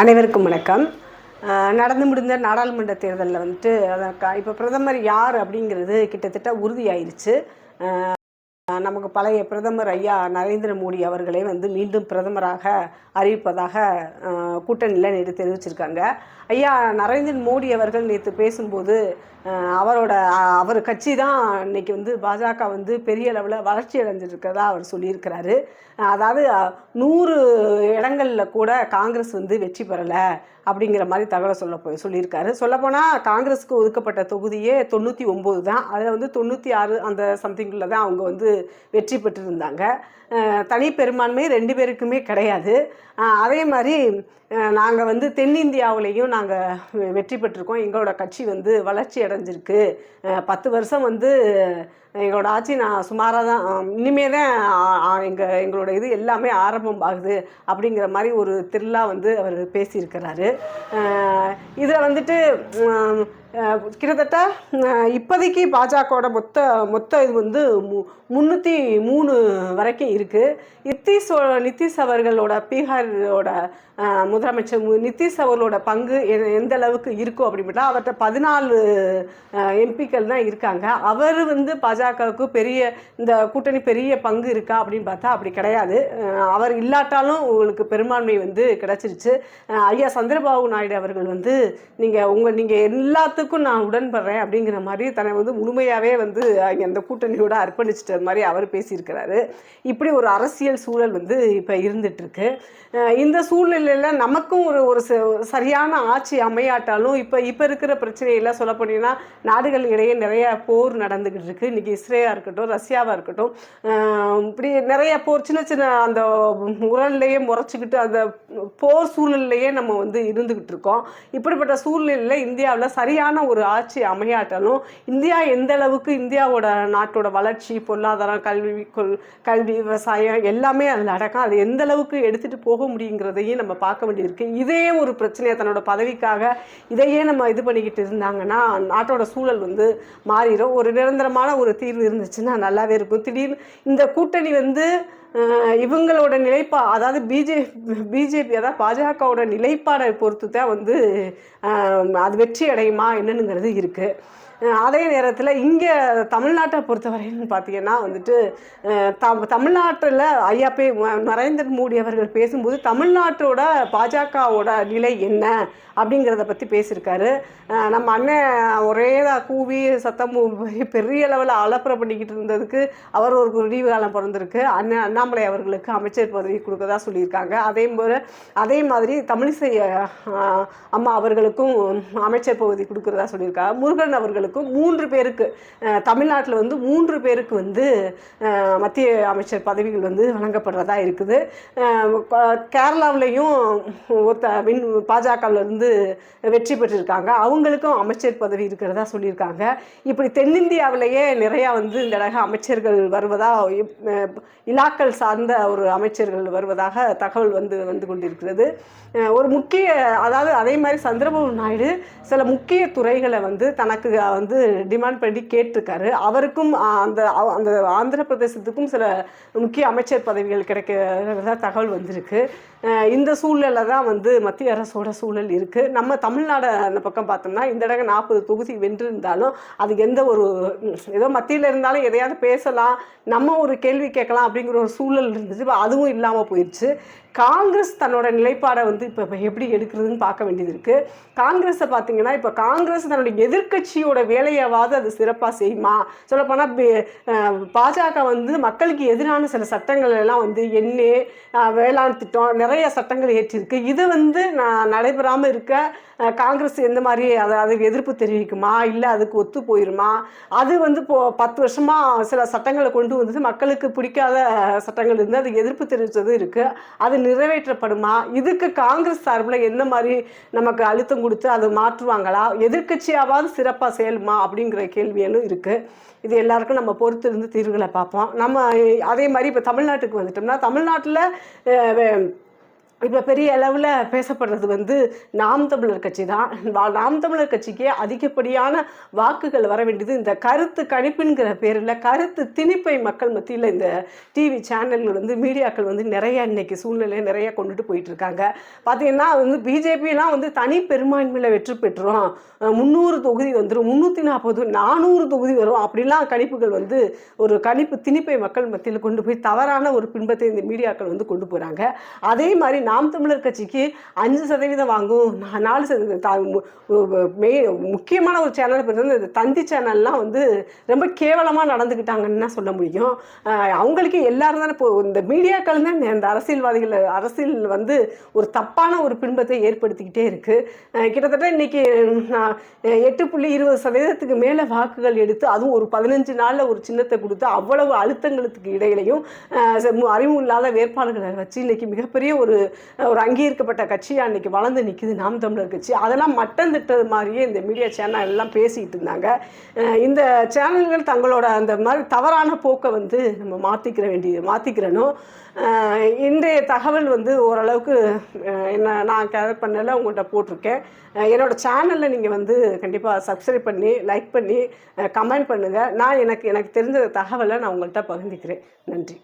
அனைவருக்கும் வணக்கம். நடந்து முடிந்த நாடாளுமன்ற தேர்தலில் வந்துட்டு இப்போ பிரதமர் யார் அப்படிங்கிறது கிட்டத்தட்ட உறுதியாயிருச்சு. நமக்கு பழைய பிரதமர் ஐயா நரேந்திர மோடி அவர்களை வந்து மீண்டும் பிரதமராக அறிவிப்பதாக கூட்டணியில் நேற்று தெரிவிச்சிருக்காங்க. ஐயா நரேந்திர மோடி அவர்கள் நேற்று பேசும்போது அவரோட அவர் கட்சி தான் இன்னைக்கு வந்து பாஜக வந்து பெரிய அளவில் வளர்ச்சி அடைஞ்சிருக்கிறதா அவர் சொல்லியிருக்கிறாரு. அதாவது நூறு இடங்களில் கூட காங்கிரஸ் வந்து வெற்றி பெறலை. அப்படிங்கிற மாதிரி தகவலை சொல்ல போய் சொல்லியிருக்காரு. சொல்லப்போனால் காங்கிரஸுக்கு ஒதுக்கப்பட்ட தொகுதியே தொண்ணூற்றி ஒம்பது தான். அதில் வந்து தொண்ணூற்றி ஆறு அந்த சம்திங்குள்ள தான் அவங்க வந்து வெற்றி பெற்றிருந்தாங்க. தனி பெரும்பான்மை ரெண்டு பேருக்குமே கிடையாது. அதே மாதிரி நாங்கள் வந்து தென்னிந்தியாவிலையும் நாங்கள் வெற்றி பெற்றிருக்கோம். எங்களோட கட்சி வந்து வளர்ச்சி அடைஞ்சிருக்கு. பத்து வருஷம் வந்து எங்களோட ஆட்சி நான் சுமாராக தான் இனிமே தான் எங்கள் எங்களோட இது எல்லாமே ஆரம்பம் ஆகுது அப்படிங்கிற மாதிரி ஒரு திருவிழா வந்து அவர் பேசியிருக்கிறாரு. இதில் வந்துட்டு கிட்டத்தட்ட இப்போதைக்கு பாஜகவோட மொத்த மொத்த இது வந்து மு முந்நூற்றி மூணு வரைக்கும் இருக்குது நிதிஷ் நிதிஷ் அவர்களோட பீகாரோட முதலமைச்சர் நிதிஷ் அவர்களோட பங்கு எந்த அளவுக்கு இருக்கும் அப்படின்னா அவர்கிட்ட பதினாலு எம்பிக்கள் தான் இருக்காங்க. அவர் வந்து பாஜகவுக்கு பெரிய இந்த கூட்டணி பெரிய பங்கு இருக்கா அப்படின்னு பார்த்தா அப்படி கிடையாது. அவர் இல்லாட்டாலும் உங்களுக்கு பெரும்பான்மை வந்து கிடைச்சிருச்சு. ஐயா சந்திரபாபு நாயுடு அவர்கள் வந்து நீங்கள் உங்கள் நீங்கள் எல்லாத்துக்கும் நான் உடன்படுறேன் அப்படிங்கிற மாதிரி தன்னை வந்து முழுமையாகவே வந்து அங்கே அந்த கூட்டணியோடு அர்ப்பணிச்சிட்ட மாதிரி அவர் பேசியிருக்கிறாரு. இப்படி ஒரு அரசியல் சூழல் வந்து இப்போ இருந்துகிட்ருக்கு இந்த சூழ்நிலையில் நமக்கும் ஒரு ஒரு ச- சரியான ஆட்சி அமையாட்டாலும் இப்போ இப்போ இருக்கிற பிரச்சனையெல்லாம் சொல்ல போனீங்கன்னா நாடுகள் இடையே நிறைய போர் நடந்துக்கிட்டு இருக்கு. இன்றைக்கி இஸ்ரேலாக இருக்கட்டும் ரஷ்யாவாக இருக்கட்டும் இப்படி நிறைய போர் சின்ன சின்ன அந்த உரல்லையே முறைச்சிக்கிட்டு அந்த போர் சூழல்லையே நம்ம வந்து இருந்துக்கிட்டு இருக்கோம். இப்படிப்பட்ட சூழ்நிலையில் இந்தியாவில் சரியான ஒரு ஆட்சி அமையாட்டாலும் இந்தியா எந்த அளவுக்கு இந்தியாவோட நாட்டோட வளர்ச்சி பொருளாதாரம் கல்வி கொள் கல்வி விவசாயம் எல்லாமே அதில் அடக்கம் அது எந்த அளவுக்கு எடுத்துகிட்டு போக முடியுங்கிறதையும் நம்ம பார்க்க வேண்டியிருக்கு. இதே ஒரு பிரச்சனையை தன்னோட பதவிக்காக இதையே நம்ம இது பண்ணிக்கிட்டு இருந்தாங்கன்னா நாட்டோட சூழல் வந்து மாறிடும் ஒரு நிரந்தரமான ஒரு தீர்வு இருந்துச்சுன்னா நல்லாவே இருக்கும். திடீர்னு இந்த கூட்டணி வந்து இவங்களோட நிலைப்பா அதாவது பிஜே பிஜேபி அதாவது பாஜகவோட நிலைப்பாடை பொறுத்து தான் வந்து அது வெற்றி அடையுமா என்னன்னுங்கிறது இருக்குது அதே நேரத்தில் இங்கே தமிழ்நாட்டை பொறுத்தவரைன்னு பார்த்தீங்கன்னா வந்துட்டு த தமிழ்நாட்டில் ஐயா பே நரேந்திர மோடி அவர்கள் பேசும்போது தமிழ்நாட்டோட பாஜகவோட நிலை என்ன அப்படிங்கிறத பற்றி பேசியிருக்காரு. நம்ம அண்ணன் ஒரே கூவி சத்தம் பெரிய லெவலில் அலப்பற பண்ணிக்கிட்டு இருந்ததுக்கு அவர் ஒரு விடிவு காலம் பிறந்திருக்கு. அண்ணன் அண்ணாமலை அவர்களுக்கு அமைச்சர் பதவி கொடுக்கறதா சொல்லியிருக்காங்க. அதே போல் அதே மாதிரி தமிழிசை அம்மா அவர்களுக்கும் அமைச்சர் பகுதி கொடுக்குறதா சொல்லியிருக்காங்க. முருகன் அவர்கள் அவர்களுக்கும் மூன்று பேருக்கு தமிழ்நாட்டில் வந்து மூன்று பேருக்கு வந்து மத்திய அமைச்சர் பதவிகள் வந்து வழங்கப்படுறதா இருக்குது. கேரளாவிலையும் கேரளாவுலேயும் ஒருத்த மின் பாஜகவில் வெற்றி பெற்றிருக்காங்க. அவங்களுக்கும் அமைச்சர் பதவி இருக்கிறதா சொல்லியிருக்காங்க. இப்படி தென்னிந்தியாவிலேயே நிறையா வந்து இந்த தடவை அமைச்சர்கள் வருவதா இலாக்கள் சார்ந்த ஒரு அமைச்சர்கள் வருவதாக தகவல் வந்து வந்து கொண்டிருக்கிறது. ஒரு முக்கிய அதாவது அதே மாதிரி சந்திரபாபு நாயுடு சில முக்கிய துறைகளை வந்து தனக்கு வந்து டிமாண்ட் பண்ணி கேட்டிருக்காரு. அவருக்கும் அந்த அந்த ஆந்திர பிரதேசத்துக்கும் சில முக்கிய அமைச்சர் பதவிகள் கிடைக்கிறதா தகவல் வந்திருக்கு. இந்த சூழலில் தான் வந்து மத்திய அரசோட சூழல் இருக்குது நம்ம தமிழ்நாடு அந்த பக்கம் பார்த்தோம்னா இந்த தடவை நாற்பது தொகுதி வென்றிருந்தாலும் அது எந்த ஒரு ஏதோ மத்தியில் இருந்தாலும் எதையாவது பேசலாம் நம்ம ஒரு கேள்வி கேட்கலாம் அப்படிங்கிற ஒரு சூழல் இருந்துச்சு. அதுவும் இல்லாமல் போயிடுச்சு காங்கிரஸ் தன்னோட நிலைப்பாடை வந்து இப்போ இப்போ எப்படி எடுக்கிறதுன்னு பார்க்க வேண்டியது இருக்குது காங்கிரஸை பார்த்தீங்கன்னா இப்போ காங்கிரஸ் தன்னுடைய எதிர்க்கட்சியோட வேலையாவது அது சிறப்பாக செய்யுமா? சொல்லப்போனால் பாஜக வந்து மக்களுக்கு எதிரான சில சட்டங்கள் எல்லாம் வந்து எண்ணெய் வேளாண் திட்டம் நிறைய சட்டங்கள் ஏற்றிருக்கு. இது வந்து நான் நடைபெறாமல் இருக்க காங்கிரஸ் எந்த மாதிரி அதை அதுக்கு எதிர்ப்பு தெரிவிக்குமா? இல்லை அதுக்கு ஒத்து போயிருமா? அது வந்து இப்போ பத்து வருஷமாக சில சட்டங்களை கொண்டு வந்தது மக்களுக்கு பிடிக்காத சட்டங்கள் இருந்து அதுக்கு எதிர்ப்பு தெரிவித்தது இருக்குது அது நிறைவேற்றப்படுமா? இதுக்கு காங்கிரஸ் சார்பில் என்ன மாதிரி நமக்கு அழுத்தம் கொடுத்து அதை மாற்றுவாங்களா? எதிர்க்கட்சியாவது சிறப்பாக செயலுமா? அப்படிங்கிற கேள்விகளும் இருக்குது இது எல்லாருக்கும் நம்ம பொறுத்து இருந்து தீர்வுகளை பார்ப்போம். நம்ம அதே மாதிரி இப்போ தமிழ்நாட்டுக்கு வந்துட்டோம்னா தமிழ்நாட்டில் இப்போ பெரிய அளவில் பேசப்படுறது வந்து நாம் தமிழர் கட்சி தான் வா- நாம் தமிழர் கட்சிக்கே அதிகப்படியான வாக்குகள் வர வேண்டியது இந்த கருத்து கணிப்புங்கிற பேரில் கருத்து திணிப்பை மக்கள் மத்தியில் இந்த டிவி சேனல்கள் வந்து மீடியாக்கள் வந்து நிறைய இன்னைக்கு சூழ்நிலை நிறைய கொண்டுட்டு போயிட்டுருக்காங்க. பார்த்தீங்கன்னா வந்து பிஜேபிலாம் வந்து தனி பெரும்பான்மையில் வெற்றி பெற்றுரும் முந்நூறு தொகுதி வந்துடும் முந்நூற்றி நாற்பது நானூறு தொகுதி வரும். அப்படிலாம் கணிப்புகள் வந்து ஒரு கணிப்பு திணிப்பை மக்கள் மத்தியில் கொண்டு போய் தவறான ஒரு பின்பத்தை இந்த மீடியாக்கள் வந்து கொண்டு போகிறாங்க அதே மாதிரி நாம் தமிழர் கட்சிக்கு அஞ்சு சதவீதம் வாங்கும். நாலு சதவீதம் முக்கியமான ஒரு சேனல் பார்த்தீங்கன்னா இந்த தந்தி சேனல்லாம் வந்து ரொம்ப கேவலமாக நடந்துக்கிட்டாங்கன்னு சொல்ல முடியும். அவங்களுக்கு எல்லாரும் தானே இப்போ இந்த மீடியாக்கள் தான் இந்த அரசியல்வாதிகள் அரசியல் வந்து ஒரு தப்பான ஒரு பின்பத்தை ஏற்படுத்திக்கிட்டே இருக்குது கிட்டத்தட்ட இன்னைக்கு நான் எட்டு புள்ளி இருபது சதவீதத்துக்கு மேலே வாக்குகள் எடுத்து அதுவும் ஒரு பதினஞ்சு நாளில் ஒரு சின்னத்தை கொடுத்து அவ்வளவு அழுத்தங்களுக்கு இடையிலையும் ச- மு- அறிவு இல்லாத வேட்பாளர்களை வச்சு இன்னைக்கு மிகப்பெரிய ஒரு ஒரு அங்கீகரிக்கப்பட்ட கட்சியாக அன்றைக்கி வளர்ந்து நிற்குது நாம் தமிழர் கட்சி. அதெல்லாம் மட்டம் திட்டது மாதிரியே இந்த மீடியா சேனல் எல்லாம் பேசிக்கிட்டு இருந்தாங்க. இந்த சேனல்கள் தங்களோட அந்த மாதிரி தவறான போக்கை வந்து நம்ம மாற்றிக்கிற வேண்டியது மாற்றிக்கிறனும் இன்றைய தகவல் வந்து ஓரளவுக்கு என்ன நான் கேதர் பண்ணல உங்கள்கிட்ட போட்டிருக்கேன். என்னோடய என்னோட சேனலில் நீங்கள் வந்து கண்டிப்பாக சப்ஸ்கிரைப் பண்ணி லைக் பண்ணி கமெண்ட் பண்ணுங்கள் நான் எனக்கு எனக்கு தெரிஞ்ச தகவலை நான் உங்கள்கிட்ட பகிர்ந்துக்கிறேன். நன்றி.